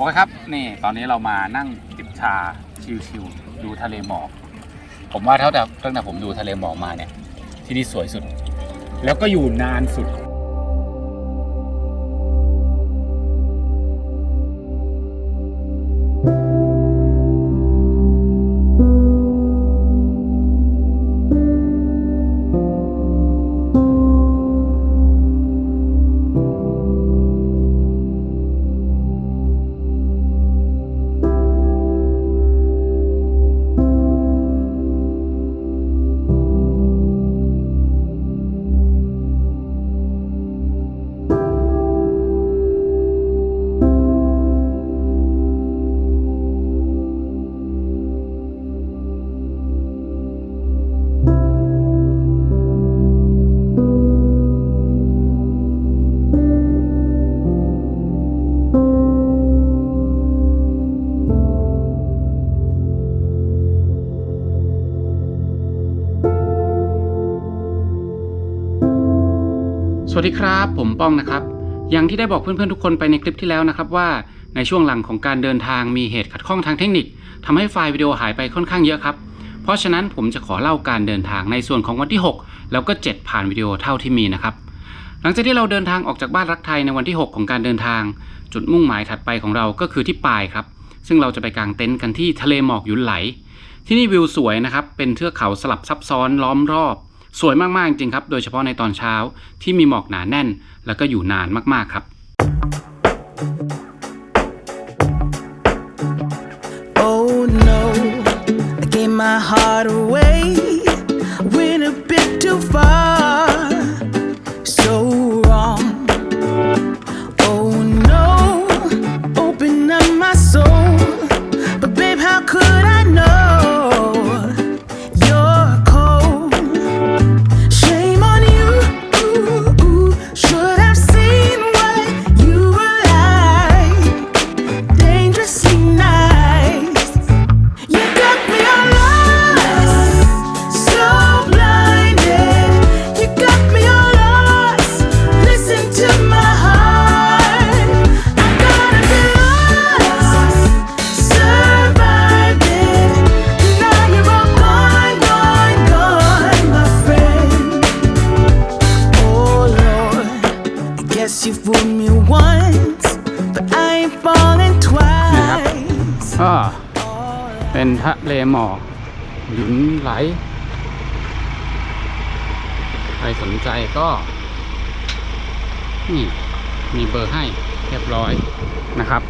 โอเคครับ นี่ตอนนี้เรามานั่งจิบชาชิวๆดูทะเลหมอก ผมว่าเท่าแต่ตั้งแต่ผมดูทะเลหมอกมาเนี่ย ที่นี่สวยสุด แล้วก็อยู่นานสุด วัสดีครับ ผมป้องนะครับ อย่างที่ได้บอกเพื่อนๆทุกคนไปในคลิปที่แล้วนะครับว่าในช่วงหลังของการเดินทางมีเหตุขัดข้องทางเทคนิคทำให้ไฟล์วิดีโอหายไปค่อนข้างเยอะครับ เพราะฉะนั้นผมจะขอเล่าการเดินทางในส่วนของวันที่ 6 แล้วก็ 7 ผ่านวิดีโอเท่าที่มีนะครับ หลังจากที่เราเดินทางออกจากบ้านรักไทยในวันที่ 6 ของการเดินทาง จุดมุ่งหมายถัดไปของเราก็คือที่ปายครับ ซึ่งเราจะไปกางเต็นท์กันที่ทะเลหมอกหยุนไหล ที่นี่วิวสวยนะครับเป็นเทือกเขาสลับซับซ้อนล้อมรอบ สวยมาก ๆ จริงครับ โดยเฉพาะในตอนเช้าที่มีหมอกหนาแน่น แล้วก็อยู่นานมาก ๆ ครับ Oh no, I gave my heart away. Went a bit too far, once, but I ain't falling twice. ก็เป็นทะเลหมอกหยุนไหล ใครสนใจก็ นี่ มีเบอร์ให้เรียบร้อยนะครับ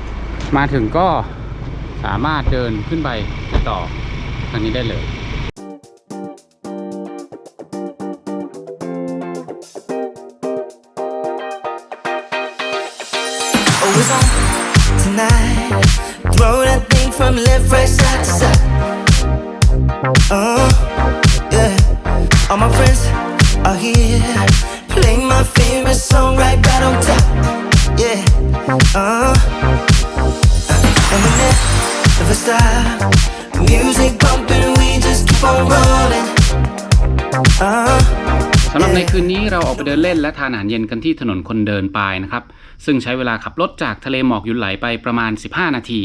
มาถึงก็สามารถเดินขึ้นไปต่อทางนี้ได้เลย here. Play my favorite song right, right on top. Yeah. Uh, and we never stop. Music bumping, we just keep on rolling. Uh. สำหรับในคืนนี้เราออกไปเดินเล่นและทานอาหารเย็นกันที่ถนนคนเดินปายนะครับ ซึ่งใช้เวลาขับรถจากทะเลหมอกหยุนไหลไปประมาณ 15 นาที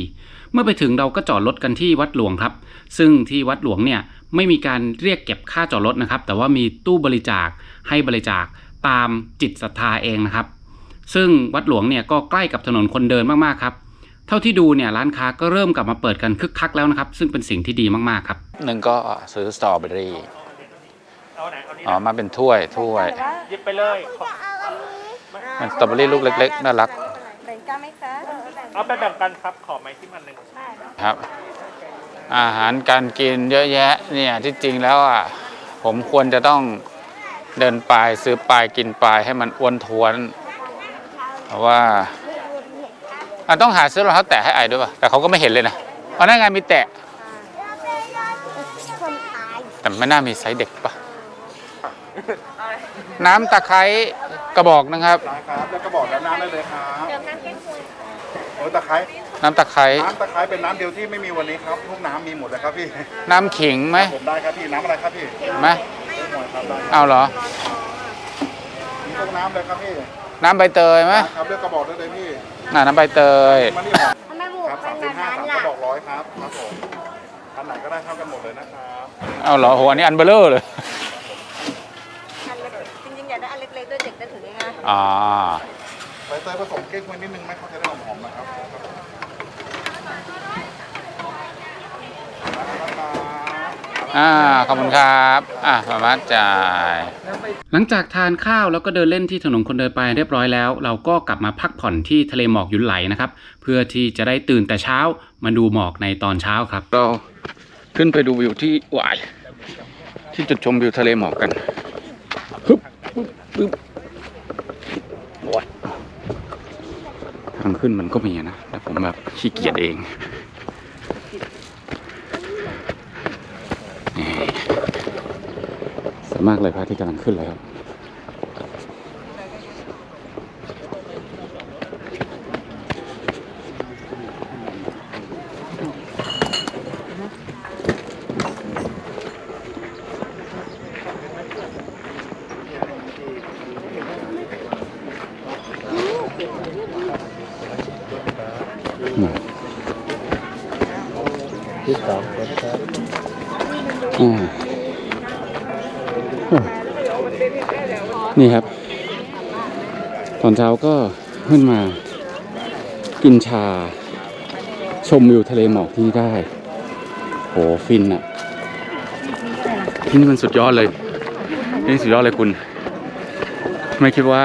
เมื่อไปถึงเราก็จอดรถกันที่วัดหลวงครับ ซึ่งที่วัดหลวงเนี่ยไม่มีการเรียกเก็บค่าจอดรถนะครับ แต่ว่ามีตู้บริจาค ให้บริจาคตามจิตศรัทธาเองนะครับ ซึ่งวัดหลวงเนี่ยก็ใกล้กับถนนคนเดินมากๆครับเท่าที่ดูเนี่ยร้านค้าก็เริ่มกลับมาเปิดกันคึกคักแล้วนะครับ ซึ่งเป็นสิ่งที่ดีมากๆครับหนึ่งก็ซื้อสตรอเบอรี่เอาไหนเอานี้อ๋อมาเป็นถ้วยถ้วยหยิบไปเลยขอมันสตรอเบอรี่ลูกเล็ก ๆ น่ารักแบ่งกันไหมคะเอาไปแบ่งกันครับขอไม้ที่มันหนึ่งครับ อาหารการกินเยอะแยะเนี่ยที่จริงแล้วอะผมควรจะต้อง เดินปลายซื้อปลายกินปลายให้มันอ้วนท้วน เพราะว่าอะต้องหาซื้อรองเท้าแตะให้ไอด้วยป่ะแต่เขาก็ไม่เห็นเลยนะเพราะนั่นไงมีแตะคนตายแต่ไม่น่ามีไซส์เด็กป่ะน้ำตะไคร้กระบอกนะครับได้ครับแล้วก็บอกแล้วน้ำได้เลยครับเติมน้ำแก้ควยค่ะโอ้ตะไคร้น้ำตะไคร้น้ำตะไคร้เป็นน้ำเดียวที่ไม่มีวันนี้ครับทุกน้ำมีหมดเลยครับพี่น้ำขิงไหมผมได้ครับพี่น้ำอะไรครับพี่ไหม ทุกหมดครับได้เอาเหรอ มีทุกน้ำเลยครับพี่น้ำใบเตยไหมครับเลือกกระบอกได้เลยพี่น่ะน้ำใบเตย มานี่ครับทำไมหมูครับผมอันไหนก็ได้เท่ากันหมดเลยนะครับเอาเหรอโหอันนี้อันเบลเลอร์เลย อันเล็กจริงๆอยากได้อันเล็กๆด้วยเด็กได้ถือง่ายอ่าใบเตยผสมเก๊กไว้นิดนึงไหมเขาจะได้หอมๆนะครับ อ่าขอบคุณครับอะสามารถจ่าย หลังจากทานข้าวแล้วก็เดินเล่นที่ถนนคนเดินไปเรียบร้อยแล้ว เราก็กลับมาพักผ่อนที่ทะเลหมอกหยุนไหลนะครับ เพื่อที่จะได้ตื่นแต่เช้ามาดูหมอกในตอนเช้าครับ เราขึ้นไปดูวิวที่หวายที่จุดชมวิวทะเลหมอกกันฮึบปึ๊บปึ๊บโอ้ยทางขึ้นมันก็มีนะแต่ผมแบบขี้เกียจเอง นี่สามากเลยพระที่กำลังขึ้นแล้ว นี่ครับ ตอนเช้าก็ขึ้นมา กินชา ชมวิวทะเลหมอกที่นี่ได้ โหฟินอะที่นี่มันสุดยอดเลยนี่สุดยอดเลยคุณ ไม่คิดว่า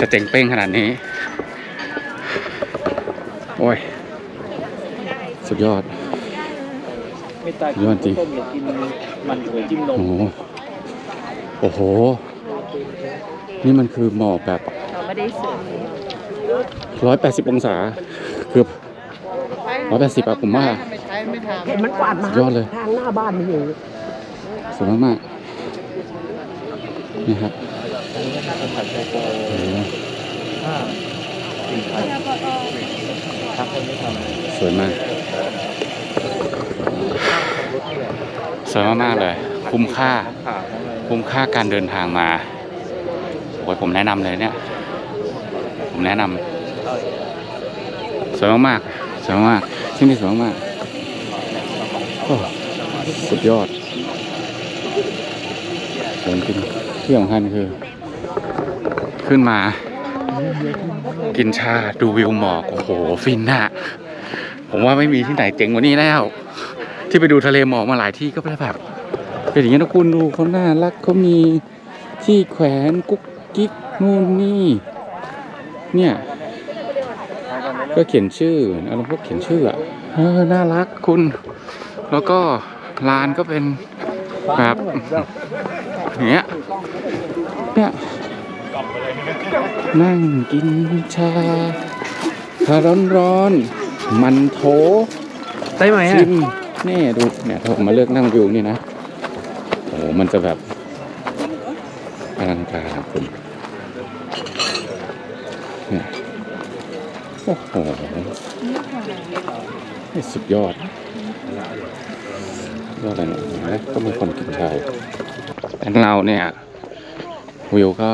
จะเจ๋งเป้งขนาดนี้ โอ้ย สุดยอดสุดยอดจริงมันถั่วจิ้มนมโอ้โหโอ้โห นี่มันคือหมอกแบบๆเราไม่ได้ซื้อร้อยแปดสิบองศาเกือบร้อยแปดสิบอะผมว่าเห็นมันกวาดมาสุดยอดเลยทางหน้าบ้านมันอยู่สวยมากๆนี่ครับโอ้โหสวยมากสวยมากๆเลย คุ้มค่า คุ้มค่าการเดินทางมาโอ้ยผมแนะนำเลยเนี่ย ผมแนะนำสวยมากๆสวยมากๆที่นี่สวยมากสุดยอดสวยจริงที่สำคัญคือ ขึ้นมา กินชาดูวิวหมอก โอ้โห ฟินน่ะ ผมว่าไม่มีที่ไหนเจ๋งกว่านี้แล้ว ที่ไปดูทะเลหมอกมาหลายที่ก็เป็นแบบ เป็นอย่างนี้นะคุณดูเขาน่ารักเขามีที่แขวนกุ๊ก กิ๊กนู่นนี่ เนี่ย ก็เขียนชื่ออะไรพวกเขียนชื่ออะเออน่ารักคุณ แล้วก็ร้านก็เป็นแบบอย่างเงี้ยเนี่ยนั่งกินชาชาร้อนร้อนๆมันโถได้ไหมชิมนี่ดูเนี่ยถ้าผมมาเลือกนั่งวิวนี่นะ โอ้โหมันจะแบบอลังการครับคุณเนี่ย โอ้โหนี่สุดยอดยอดอะไรเนี่ยเห็นไหมก็มีคนกินชายแต่เราเนี่ยวิวก็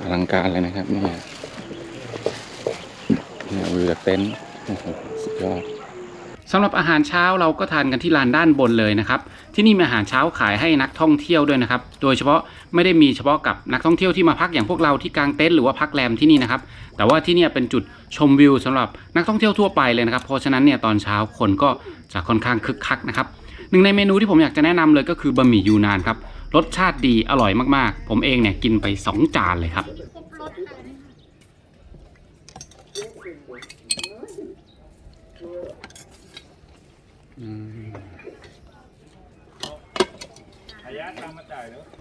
อลังการเลยนะครับเนี่ยเนี่ยวิวจากเต็นท์โอ้โหสุดยอด สำหรับอาหารเช้าเราก็ทานกันที่ลานด้านบนเลยนะครับที่นี่มีอาหารเช้าขายให้นักท่องเที่ยวด้วยนะครับโดยเฉพาะไม่ได้มีเฉพาะกับนักท่องเที่ยวที่มาพักอย่างพวกเราที่กางเต็นท์หรือว่าพักแรมที่นี่นะครับแต่ว่าที่นี่เป็นจุดชมวิวสำหรับนักท่องเที่ยวทั่วไปเลยนะครับเพราะฉะนั้นเนี่ยตอนเช้าคนก็จะค่อนข้างคึกคักนะครับหนึ่งในเมนูที่ผมอยากจะแนะนำเลยก็คือบะหมี่ยูนานครับรสชาติดีอร่อยมากๆ ผมเองเนี่ยกินไปสองจานเลยครับ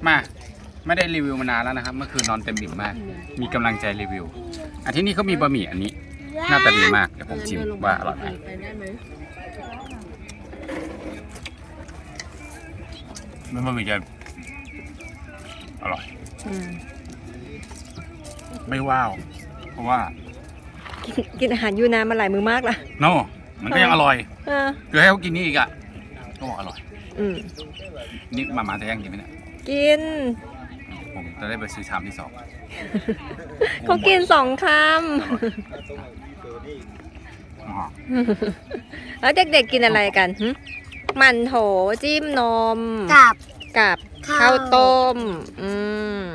มา ไม่ได้รีวิวมานานแล้วนะครับ เมื่อคืนนอนเต็มอิ่มมาก มีกำลังใจรีวิวอันที่นี่เขามีบะหมี่อันนี้หน้าตาดีมาก เดี๋ยวผมชิมว่าอร่อยไหมมันบะหมี่จะอร่อย ไม่ว้าว เพราะว่า กินอาหารยูนานมาหลายมือมากละโน่ มันก็ยังอร่อยเออคือให้เขากินนี่อีกอะก็บอกอร่อย อืมนี่มามาจะยังกินไหมเนี่ย กิน ผมจะได้ไปซื้อชามที่สองเขากินสองคแล้วเด็กๆกินอะไรกันหึมันโถจิ้มนม กับ กับข้าว ข้าวต้ม อืม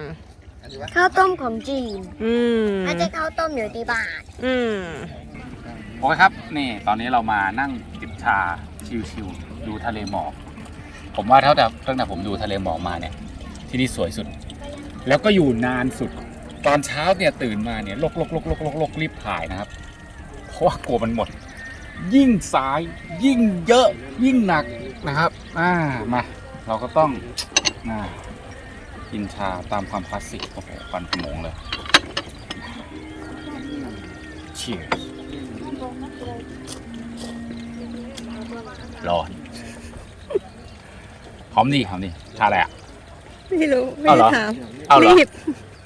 ข้าวต้มของจีนอืม ไม่ใช่ข้าวต้มอยู่ที่บ้าน อืม โอเคครับ นี่ตอนนี้เรามานั่งจิบชาชิวๆดูทะเลหมอกผมว่าเท่าแต่ตั้งแต่ผมดูทะเลหมอกมาเนี่ย ที่นี่สวยสุด แล้วก็อยู่นานสุด ตอนเช้าเนี่ยตื่นมาเนี่ยลกลกลกลกลกลกรีบถ่ายนะครับ เพราะว่ากลัวมันหมด ยิ่งสาย ยิ่งเยอะ ยิ่งหนักนะครับ อ่ามา เราก็ต้องอ่ากินชาตามความคลาสสิกโอ้โหควันขโมงเลย Cheers ร้ อนหอมดีหอมดีชาอะไรอะ ไม่รู้ ไม่เอาเหรได้อ ถามเอาเหรอรีบ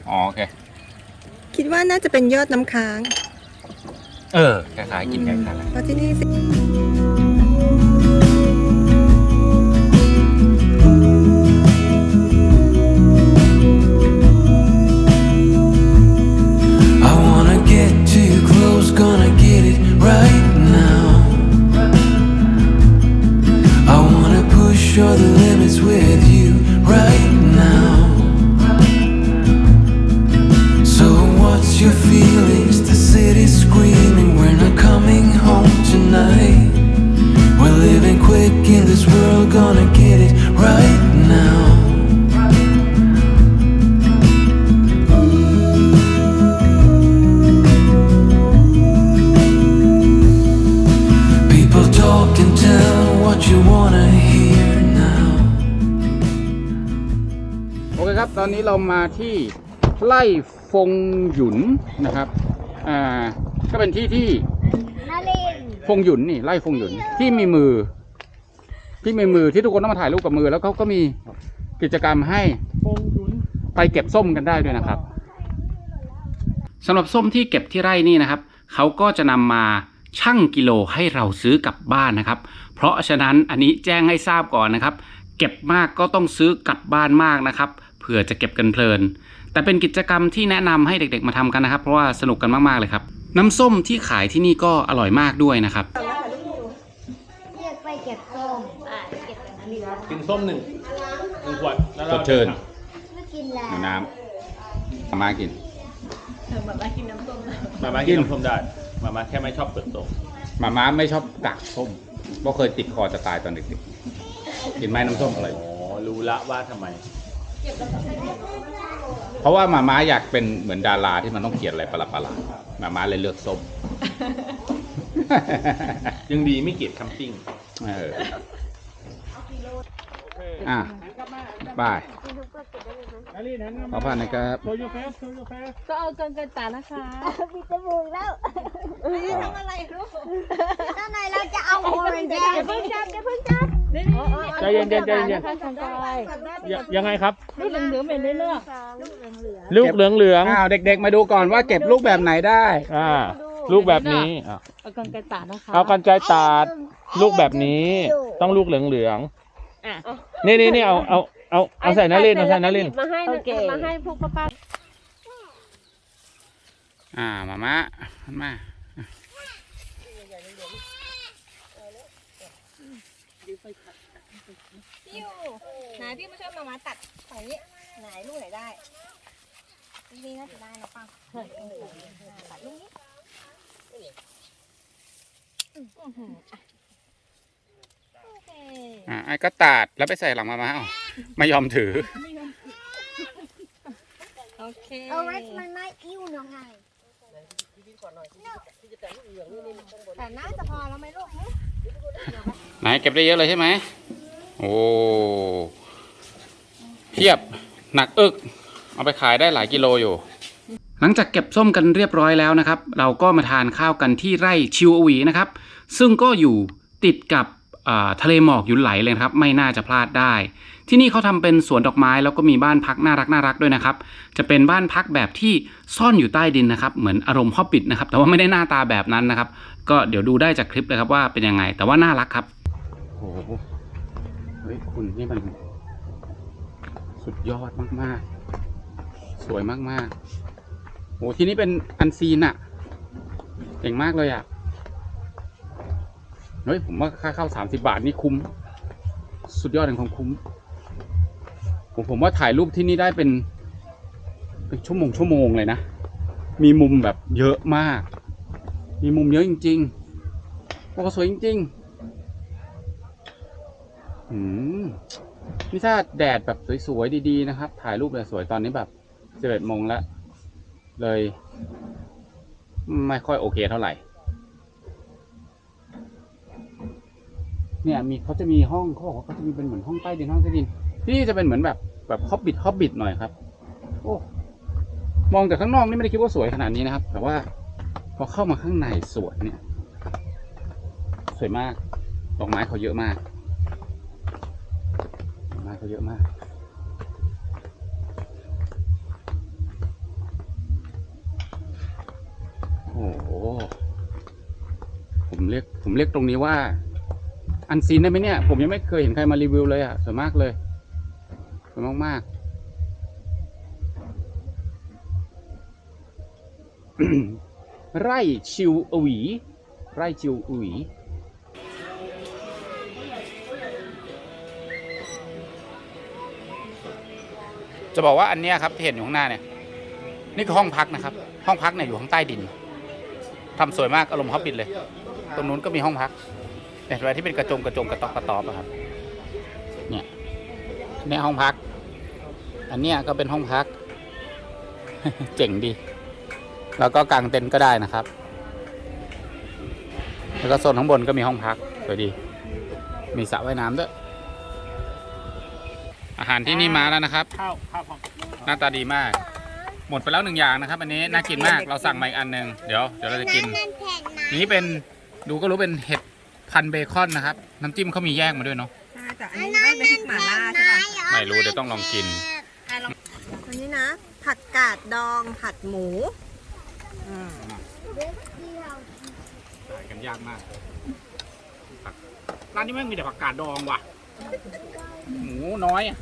อ๋อโอเค คิดว่าน่าจะเป็นยอดน้ำค้าง เออคล้ายๆกินคล้ายๆกันเพราะที่นี่สิ right now. I wanna push all the limits with you right now. So, what's your feelings? The city's screaming, we're not coming home tonight. We're living quick in this world, gonna มาที่ไล่ฟงหยุนนะครับอ่าก็เป็นที่ที่นารินฟงหยุนนี่ไล่ฟงหยุนที่มีมือ ที่มีมือที่ทุกคนต้องมาถ่ายรูปกับมือ แล้วเขาก็มีกิจกรรมให้ไปเก็บส้มกันได้ด้วยนะครับสำหรับส้มที่เก็บที่ไร่นี่นะครับเขาก็จะนำมาชั่งกิโลให้เราซื้อกลับบ้านนะครับ เพราะฉะนั้นอันนี้แจ้งให้ทราบก่อนนะครับ เก็บมากก็ต้องซื้อกลับบ้านมากนะครับเผื่อจะเก็บกันเพลิน แต่เป็นกิจกรรมที่แนะนำให้เด็กๆมาทำกันนะครับ เพราะว่าสนุกกันมากๆเลยครับ น้ำส้มที่ขายที่นี่ก็อร่อยมากด้วยนะครับเรียกไปเก็บส้มอ่าเก็บแบบนี้กินส้มหนึ่งหนึ่งขวดแล้วสเราดชื่นไม่กินแล้วเอาน้ำมามากินมาม่ากินน้ำส้มได้มาม่าแค่ไม่ชอบเปลือกส้มมาม้าไม่ชอบกักส้มเพราะเคยติดคอจะตายตอนเด็กๆกินไหมน้ำส้มอร่อยอ๋อรู้ละว่าทำไม เพราะว่ามาม้าอยากเป็นเหมือนดาราที่มันต้องเขียนอะไรประหลาดๆมาม้าเลยเลือกส้ม ยังดีไม่เกลียดคัมปิ้งเอออะบาย ขอผ่านหนะครับก็เอาเกินกันตานะคะมีจมูกแล้วทำอะไรลูกด้านในเราจะเอาโอเรนจ์แดงอย่าเพิ่งจับอย่าเพิ่งจับนี่นี่นี่ใจเย็นๆใจเย็นๆนะคะสังกายยังไงครับ ลูกเหลืองๆเป็นเรื่อยลูกเหลืองเหลืองอ้าวเด็ก ๆ มาดูก่อนว่าเก็บลูกแบบไหนได้ๆอ่าลูกแบบนี้อะๆเอาเกินกันตานะคะเอากันไกรตัดลูกแบบนี้ต้องลูกเหลืองเหลืองอะๆนี่นี่นี่เอาเอา เอาเอาใส่นารินเอาใส่นารินมาให้มาให้พวกป้าอ่า มาม้ามาพี่อยู่ไหนพี่มาช่วยมามาตัดฝั่งนี้ไหนลูกไหนได้จริงๆน่าจะได้นะปังตัดลูกนี้อื้อหืออะโอเคอ่าไอ้ก็ตัดแล้วไปใส่หลังมาม้าเอา ไม่ยอมถือ โอเคโอเรนจ์มันไม่อิ่วหนองไงแต่น่าจะพอแล้วไหมลูกไหนเก็บได้เยอะเลยใช่ไหม โอ้เพียบหนักอึก เอาไปขายได้หลายกิโลอยู่ หลังจากเก็บส้มกันเรียบร้อยแล้วนะครับ เราก็มาทานข้าวกันที่ไร่ชิวอวีนะครับ ซึ่งก็อยู่ติดกับอ่าทะเลหมอกหยุนไหลเลยนะครับ ไม่น่าจะพลาดได้ ที่นี่เขาทำเป็นสวนดอกไม้แล้วก็มีบ้านพักน่ารักน่ารักด้วยนะครับ จะเป็นบ้านพักแบบที่ซ่อนอยู่ใต้ดินนะครับ เหมือนอารมณ์ฮอบบิทนะครับ แต่ว่าไม่ได้หน้าตาแบบนั้นนะครับ ก็เดี๋ยวดูได้จากคลิปเลยครับว่าเป็นยังไง แต่ว่าน่ารักครับโอ้โหเฮ้ยคุณนี่มันสุดยอดมากๆ สวยมากๆโอ้ที่นี่เป็นอันซีนอะเก่งมากเลยอะเฮ้ยผมว่าค่าเข้าสามสิบาทนี่คุ้ม สุดยอดแห่งความคุ้ม ผมผมว่าถ่ายรูปที่นี่ได้เป็นเป็นชั่วโมงชั่วโมงเลยนะ มีมุมแบบเยอะมาก มีมุมเยอะจริงๆโอ้สวยจริงๆอืมนี่ถ้าแดดแบบสวยๆดีๆนะครับ ถ่ายรูปแบบสวยตอนนี้แบบสิบเอ็ดโมงแล้ว เลย ไม่ค่อยโอเคเท่าไหร่ เนี่ยมีเขาจะมีห้องเขาบอกว่าเขาจะมีเป็นเหมือนห้องใต้ดินห้องใต้ดิน ที่นี่จะเป็นเหมือนแบบแบบฮอบบิทฮอบบิทหน่อยครับ โอ้มองจากข้างนอกนี่ไม่ได้คิดว่าสวยขนาดนี้นะครับ แต่ว่าพอเข้ามาข้างในสวนเนี่ย สวยมากดอกไม้เขาเยอะมากดอกไม้เขาเยอะมากโอ้โหผมเรียกผมเรียกตรงนี้ว่า อันซีนได้ไหมเนี่ย ผมยังไม่เคยเห็นใครมารีวิวเลยอะสวยมากเลย วยมากๆ ไร่ชิวอวี ไร่ชิวอวีจะบอกว่าอันเนี้ยครับที่เห็นอยู่ข้างหน้าเนี่ย นี่คือห้องพักนะครับ ห้องพักเนี่ยอยู่ข้างใต้ดินทำสวยมากอารมณ์ฮอบบิทเลย ตรงนู้นก็มีห้องพักเนี่อะไรที่เป็นกระจงกระจงกระตอกกระตอบอะครับ เนี่ยห้องพัก อันเนี้ยก็เป็นห้องพัก เจ๋งดี แล้วก็กางเต็นท์ก็ได้นะครับ แล้วก็โซนข้างบนก็มีห้องพักสวยดี มีสระว่ายน้ำด้วย อาหารที่นี่มาแล้วนะครับ ข้าวข้าวพร้อมหน้าตาดีมาก หมดไปแล้วหนึ่งอย่างนะครับ อันนี้น่ากินมาก เราสั่งมาอีกอันหนึ่งเดี๋ยวเดี๋ยวเราจะกินนี่เป็นดูก็รู้เป็นเห็ดพันเบคอนนะครับ น้ำจิ้มเขามีแยกมาด้วยเนาะ ใช่แต่อันนี้ไม่เป็นพริกหม่าล่าใช่ปะ ไม่รู้เดี๋ยวต้องลองกินอันนี้นะ ผัดกาดดองผัดหมูอืมขายกันยากมากผักร้านนี้ไม่งมีแต่ผักกาดดองว่ะ หมูน้อยอะ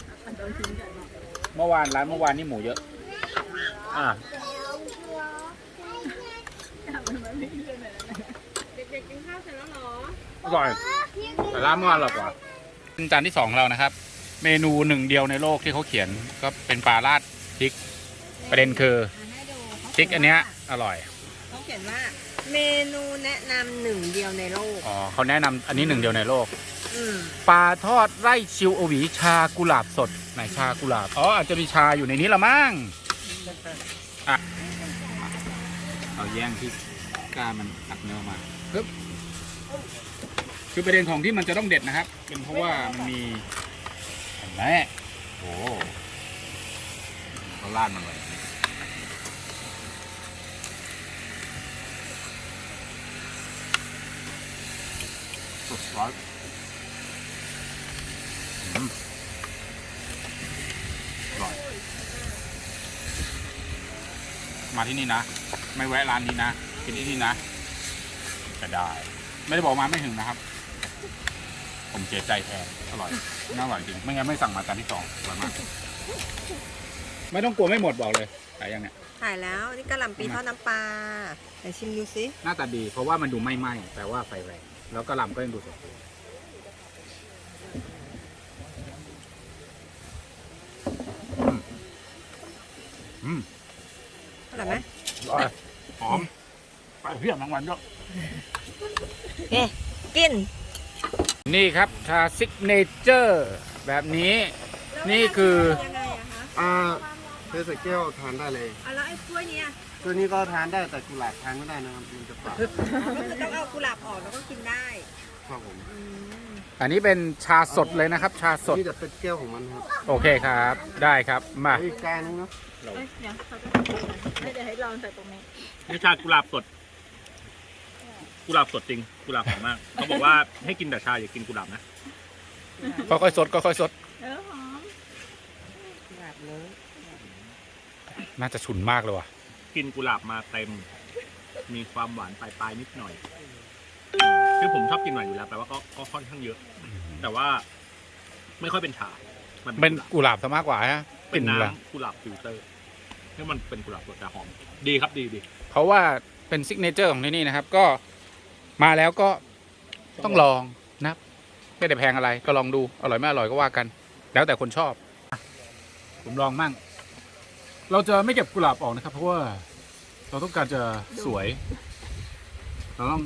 เมื่อวานร้านเมื่อวานนี่หมูเยอะ อ่าเด็กๆกินข้าวเสร็จแล้วเหรออร่อยแต่ร้านเมื่อวานอร่อยกว่าจานที่สองของเรานะครับ เมนูหนึ่งเดียวในโลกที่เขาเขียนก็เป็นปลาราดพริก ประเด็นคือให้ดูพริกอันเนี้ยอร่อยเขาเขียนว่าเมนูแนะนำหนึ่งเดียวในโลกอ๋อเขาแนะนำอันนี้หนึ่งเดียวในโลกอืมปลาทอดไร่ชิวอหวีชากุหลาบสดไหนชากุหลาบอ๋ออาจจะมีชาอยู่ในนี้ละมั้งอะเอาแย่งที่กล้ามันตักเนื้อมาปึ๊บคือประเด็นของที่มันจะต้องเด็ดนะครับ เป็นเพราะว่ามันมีเห็น ไหมโอ้เขาลาดมันไว้สุดร้อนอร่อย มาที่นี่นะ ไม่แวะร้านนี้นะ กินที่นี่นะจะได้ ไม่ได้บอกมาไม่ถึงนะครับ ผมเสียใจแทนอร่อย น่าอร่อยจริง ไม่งั้นไม่สั่งมาจานที่สองอร่อยมาก ไม่ต้องกลัวไม่หมดบอกเลยขายยังเนี่ย ถ่ายแล้วนี่กะหล่ำปีทอดน้ำปลาไหนชิมดูสิหน้าตาดี เพราะว่ามันดูไม่ไหม้แปลว่าไฟแรง แล้วก็ลำก็ยังดูสดอยู่อืมอืมอร่อยไหมอร่อยหอมไปเพียบทั้งวันด้วยเอ๊ะกิน นี่ครับชาซิกเนเจอร์แบบนี้ นี่คือยังไงอะคะอ่าเทใส่แก้วทานได้เลย อะแล้วไอ้กล้วยเนี่ยตัวนี้ก็ทานได้แต่กุหลาบทานไม่ได้นะครับมันจะเปล่าก็คือต้องเอากุหลาบออกแล้วก็กินได้ครับผมอืมอันนี้เป็นชาสดเลยนะครับ ชาสด นี่จะเป็นแก้วของมันครับโอเคครับ ได้ครับ มาอีกการนึงเนาะเอ้ยเดี๋ยวเขาจะให้เดี๋ยวให้ลองใส่ตรงนี้ นี่ชากุหลาบสด กุหลาบสดจริงกุหลาบหอมมากเขาบอกว่าให้กินแต่ชาอย่ากินกุหลาบนะค่อยๆสดค่อยๆสด เออหอมกุหลาบเลยน่าจะฉุนมากเลยว่ะ กินกุหลาบมาเต็ม มีความหวานปลายๆนิดหน่อยคือผมชอบกินหวานอยู่แล้วแปลว่าก็ก็ค่อนข้างเยอะ แต่ว่า ไม่ค่อยเป็นชา มันเป็นกุหลาบ กุหลาบซะมากกว่าฮะกเป็นลิ่นกุหลาบน้ำกุหลาบฟิลเตอร์ให้มันเป็นกุหลาบสดแต่หอม ดีครับดีดีเพราะว่าเป็นซิกเนเจอร์ของที่นี่นะครับ ก็ มาแล้วก็ต้องลองนะครับไม่ได้แพงอะไรก็ลองดูอร่อยไม่อร่อยก็ว่ากัน แล้วแต่คนชอบ ผมลองมั่ง เราจะไม่เก็บกุหลาบออกนะครับ เพราะว่าเราต้องการจะสวย เราต้อง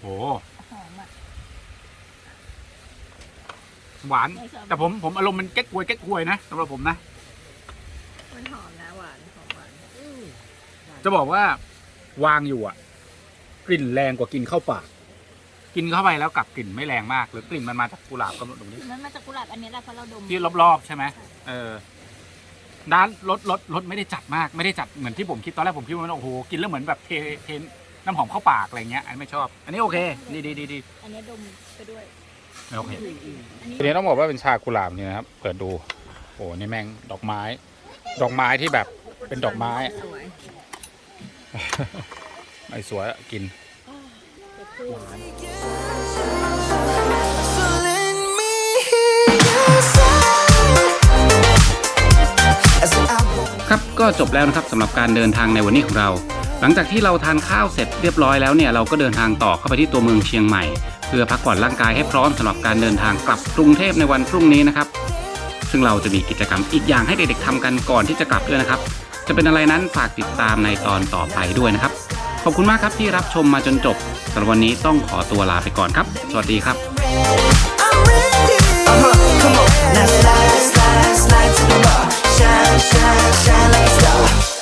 โอ้หอมอะหวาน แต่ผมผมอารมณ์มันเก๊กฮวยเก๊กฮวยนะสำหรับผมนะ มันหอมนะหวานหอมหวานจะบอกว่า วางอยู่อะ กลิ่นแรงกว่ากินเข้าปาก กินเข้าไปแล้วกลับกลิ่นไม่แรงมาก หรือกลิ่นมันมาจากกุหลาบก็ตรงนี้ มันมาจากกุหลาบอันนี้แหละเพราะเราดมที่รอบๆใช่ไหมเออด้านรสรสรสไม่ได้จัดมากไม่ได้จัดเหมือนที่ผมคิดตอนแรกผมคิดว่ามันโอ้โหกินแล้วเหมือนแบบเทเทน้ำหอมเข้าปากอะไรเงี้ยอันนี้ไม่ชอบ อันนี้โอเคดีดีดีดีอันนี้ดมไปด้วยโอเคอันนี้ทีนี้ต้องบอกว่าเป็นชากุหลาบเนี่ยนะครับเปิดดูโอ้นี่แม่งดอกไม้ ดอกไม้ที่แบบเป็นดอกไม้สวย ไอ้สวยกินครับก็จบแล้วนะครับสำหรับการเดินทางในวันนี้ของเรา หลังจากที่เราทานข้าวเสร็จเรียบร้อยแล้วเนี่ยเราก็เดินทางต่อเข้าไปที่ตัวเมืองเชียงใหม่ เพื่อพักผ่อนร่างกายให้พร้อมสำหรับการเดินทางกลับกรุงเทพในวันพรุ่งนี้นะครับ ซึ่งเราจะมีกิจกรรมอีกอย่างให้เด็กๆทำกันก่อนที่จะกลับด้วยนะครับ จะเป็นอะไรนั้นฝากติดตามในตอนต่อไปด้วยนะครับ ขอบคุณมากครับที่รับชมมาจนจบสำหรับวันนี้ต้องขอตัวลาไปก่อนครับ สวัสดีครับ Now slide, slide, slide to the bar. Shine, shine, shine like a star.